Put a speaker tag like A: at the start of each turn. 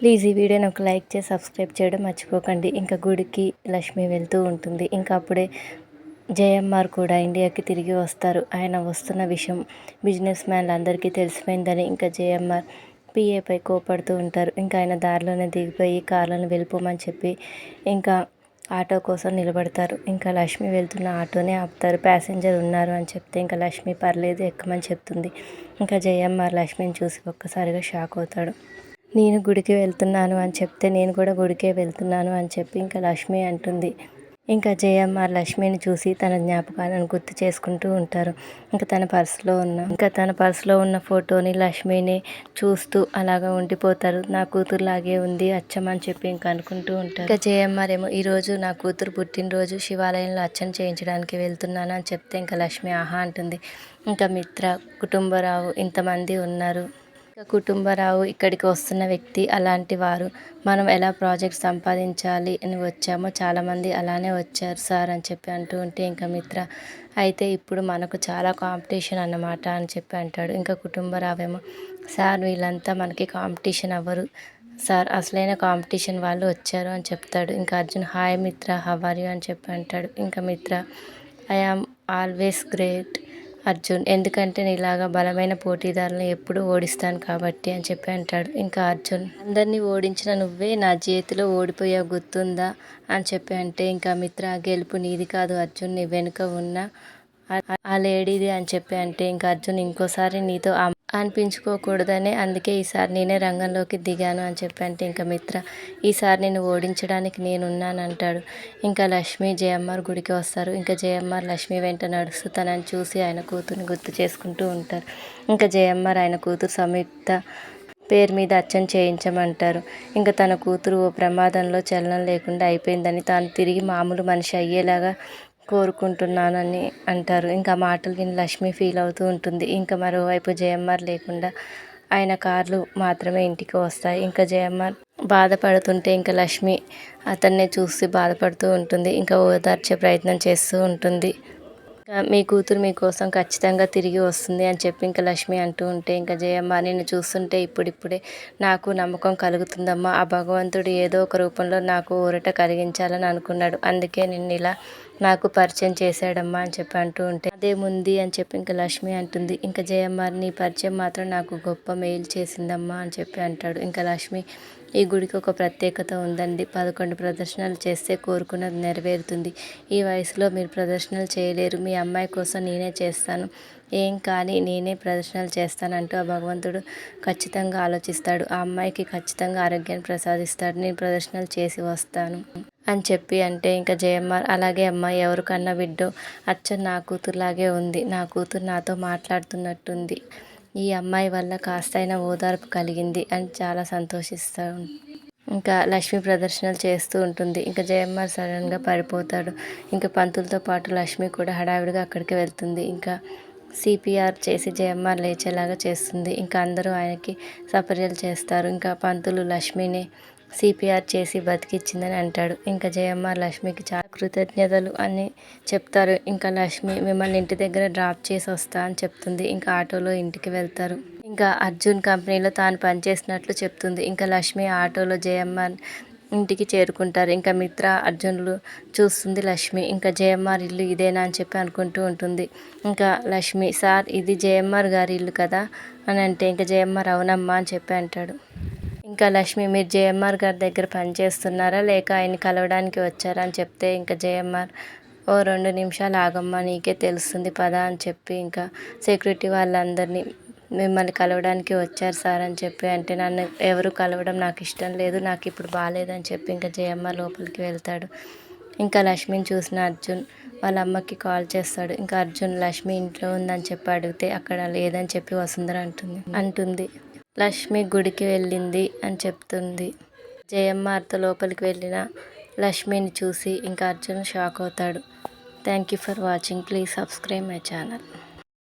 A: Please ఈ వీడియోని ఒక లైక్ చేసి సబ్స్క్రైబ్ చేయడం మర్చిపోకండి. ఇంకా గుడికి లక్ష్మి వెళ్తూ ఉంటుంది. ఇంకా అప్పుడే జయమ్మార్ కూడా ఇండియాకి తిరిగి వస్తారు. ఆయన వస్తున్న విషయం బిజినెస్ మ్యాన్లు అందరికీ తెలిసిపోయిందని ఇంకా జయమ్మార్ పిఏపై కోపడుతూ ఉంటారు. ఇంకా ఆయన దారిలోనే దిగిపోయి కార్లను వెళ్ళిపోమని చెప్పి ఇంకా ఆటో కోసం నిలబడతారు. ఇంకా లక్ష్మి వెళ్తున్న ఆటోనే ఆపుతారు. ప్యాసింజర్ ఉన్నారు అని చెప్తే ఇంకా లక్ష్మి పర్లేదు ఎక్కమని చెప్తుంది. ఇంకా జయమ్మార్ లక్ష్మిని చూసి ఒక్కసారిగా షాక్ అవుతాడు. నేను గుడికి వెళ్తున్నాను అని చెప్తే నేను కూడా గుడికే వెళ్తున్నాను అని చెప్పి ఇంకా లక్ష్మి అంటుంది. ఇంకా జయమ్మ లక్ష్మిని చూసి తన జ్ఞాపకాలను గుర్తు చేసుకుంటూ ఉంటారు. ఇంకా తన పర్సులో ఉన్న ఇంకా తన పర్సులో ఉన్న ఫోటోని లక్ష్మిని చూస్తూ అలాగా ఉండిపోతారు. నా కూతురులాగే ఉంది అచ్చమని చెప్పి ఇంకా అనుకుంటూ ఉంటారు. ఇంకా జయమ్మారేమో ఈరోజు నా కూతురు పుట్టినరోజు శివాలయంలో అచ్చం చేయించడానికి వెళ్తున్నాను అని చెప్తే ఇంకా లక్ష్మి ఆహా అంటుంది. ఇంకా మిత్ర కుటుంబరావు ఇంతమంది ఉన్నారు. కుటుంబరావు ఇక్కడికి వస్తున్న వ్యక్తి అలాంటి వారు. మనం ఎలా ప్రాజెక్ట్ సంపాదించాలి అని వచ్చామో చాలామంది అలానే వచ్చారు సార్ అని చెప్పి అంటూ ఉంటే ఇంకా మిత్ర అయితే ఇప్పుడు మనకు చాలా కాంపిటీషన్ అన్నమాట అని చెప్పి అంటాడు. ఇంకా కుటుంబరావేమో సార్ వీళ్ళంతా మనకి కాంపిటీషన్ అవ్వరు. సార్ అసలైన కాంపిటీషన్ వాళ్ళు వచ్చారు అని చెప్తాడు. ఇంకా Arjun hi Mitra how are you అని చెప్పి అంటాడు. ఇంకా Mitra I am always great. Arjun ఎందుకంటే నేను ఇలాగా బలమైన పోటీదారులను ఎప్పుడూ ఓడిస్తాను కాబట్టి అని చెప్పి అంటాడు ఇంకా అర్జున్. అందరినీ ఓడించిన నువ్వే నా చేతిలో ఓడిపోయావు గుర్తుందా? అని చెప్పి అంటే ఇంకా మిత్ర గెలుపు నీది కాదు అర్జున్ నీ వెనుక ఉన్న ఆ లేడీది అని చెప్పి అంటే ఇంకా అర్జున్ ఇంకోసారి నీతో అనిపించుకోకూడదనే అందుకే ఈసారి నేనే రంగంలోకి దిగాను అని చెప్పి అంటే ఇంకా మిత్ర ఈసారి నేను ఓడించడానికి నేనున్నాను అంటాడు ఇంకా లక్ష్మి జయమ్మార్ గుడికి వస్తారు. ఇంకా జయమ్మార్ లక్ష్మి వెంట నడుస్తూ తనని చూసి ఆయన కూతురుని గుర్తు చేసుకుంటూ ఉంటారు. ఇంకా జయమ్మార్ ఆయన కూతురు సంయుక్త పేరు మీద అచ్చం చేయించమంటారు. ఇంకా తన కూతురు ఓ ప్రమాదంలో చలనం లేకుండా అయిపోయిందని తాను తిరిగి మామూలు మనిషి అయ్యేలాగా కోరుకుంటున్నానని అంటారు. ఇంకా మాటలు విని లక్ష్మి ఫీల్ అవుతూ ఉంటుంది. ఇంకా మరోవైపు జయమ్మార్ లేకుండా ఆయన కార్లు మాత్రమే ఇంటికి వస్తాయి. ఇంకా జయమ్మార్ బాధపడుతుంటే ఇంకా లక్ష్మి అతన్నే చూసి బాధపడుతూ ఉంటుంది. ఇంకా ఓదార్చే ప్రయత్నం చేస్తూ ఉంటుంది. మీ కూతురు మీకోసం ఖచ్చితంగా తిరిగి వస్తుంది అని చెప్పి ఇంకా లక్ష్మి అంటూ ఉంటే ఇంకా జయమ్మ నేను చూస్తుంటే ఇప్పుడిప్పుడే నాకు నమ్మకం కలుగుతుందమ్మా. ఆ భగవంతుడు ఏదో ఒక రూపంలో నాకు ఊరట కలిగించాలని అనుకున్నాడు. అందుకే నిన్ను ఇలా నాకు పరిచయం చేశాడమ్మా అని చెప్పి అంటూ ఉంటే అదేముంది అని చెప్పి ఇంకా లక్ష్మి అంటుంది. ఇంకా జయమ్మ నీ పరిచయం మాత్రం నాకు గొప్ప మెయిల్ చేసిందమ్మా అని చెప్పి అంటాడు. ఇంకా లక్ష్మి ఈ గుడికి ఒక ప్రత్యేకత ఉందండి. పదకొండు ప్రదర్శనలు చేస్తే కోరుకున్నది నెరవేరుతుంది. ఈ వయసులో మీరు ప్రదర్శనలు చేయలేరు. మీ అమ్మాయి కోసం నేనే చేస్తాను. ఏం కానీ నేనే ప్రదర్శనలు చేస్తానంటూ ఆ భగవంతుడు ఖచ్చితంగా ఆలోచిస్తాడు. ఆ అమ్మాయికి ఖచ్చితంగా ఆరోగ్యాన్ని ప్రసాదిస్తాడు. నేను ప్రదర్శనలు చేసి వస్తాను. అని చెప్పి అంటే ఇంకా జయమ్మ అలాగే అమ్మ ఎవరికన్నా బిడ్డో అచ్చ నా కూతురులాగే ఉంది నా కూతురు నాతో మాట్లాడుతున్నట్టుంది. ఈ అమ్మాయి వల్ల కాస్తైనా ఓదార్పు కలిగింది అని చాలా సంతోషిస్తూ ఇంకా లక్ష్మి ప్రదర్శనలు చేస్తూ ఉంటుంది. ఇంకా జయమ్మ సడన్గా పడిపోతాడు ఇంకా పంతులతో పాటు లక్ష్మి కూడా హడావిడిగా అక్కడికి వెళ్తుంది. ఇంకా సిపిఆర్ చేసి జయమ్మ లేచేలాగా చేస్తుంది. ఇంకా అందరూ ఆయనకి సపర్యలు చేస్తారు. ఇంకా పంతులు లక్ష్మిని సిపిఆర్ చేసి బతికిచ్చిందని అంటాడు. ఇంకా జయమ్మ లక్ష్మికి చాలా కృతజ్ఞతలు అని చెప్తారు. ఇంకా లక్ష్మి మిమ్మల్ని ఇంటి దగ్గర డ్రాప్ చేసి వస్తా అని చెప్తుంది. ఇంకా ఆటోలో ఇంటికి వెళ్తారు. ఇంకా అర్జున్ కంపెనీలో తాను పనిచేసినట్లు చెప్తుంది. ఇంకా లక్ష్మి ఆటోలో జయమ్మ ఇంటికి చేరుకుంటారు. ఇంకా మిత్ర అర్జునులు చూస్తుంది లక్ష్మి. ఇంకా జయమ్మార్ ఇల్లు ఇదేనా? అని చెప్పి అనుకుంటూ ఉంటుంది. ఇంకా లక్ష్మి సార్ ఇది జయమ్మార్ గారి ఇల్లు కదా? అని అంటే ఇంకా జయమ్మార్ అవునమ్మా అని చెప్పి అంటాడు. ఇంకా లక్ష్మి మీరు జేఎంఆర్ గారి దగ్గర పనిచేస్తున్నారా? లేక ఆయన కలవడానికి వచ్చారా అని చెప్తే ఇంకా జేఎంఆర్ ఓ రెండు నిమిషాలు ఆగమ్మా నీకే తెలుస్తుంది పదా అని చెప్పి ఇంకా సెక్యూరిటీ వాళ్ళందరినీ మిమ్మల్ని కలవడానికి వచ్చారు సార్ అని చెప్పి అంటే నన్ను ఎవరు కలవడం నాకు ఇష్టం లేదు నాకు ఇప్పుడు బాగాలేదని చెప్పి ఇంకా జయమ్మ లోపలికి వెళ్తాడు. ఇంకా లక్ష్మిని చూసిన అర్జున్ వాళ్ళ అమ్మకి కాల్ చేస్తాడు. ఇంకా అర్జున్ లక్ష్మి ఇంట్లో ఉందని చెప్పి అడిగితే అక్కడ లేదని చెప్పి వసుంధర అంటుంది. అంటుంది. లక్ష్మి గుడికి వెళ్ళింది అని చెప్తుంది. జయమ్మ అత్త లోపలికి వెళ్ళిన లక్ష్మిని చూసి ఇంకా అర్జున్ షాక్ అవుతాడు. Thank you for watching. Please subscribe my channel.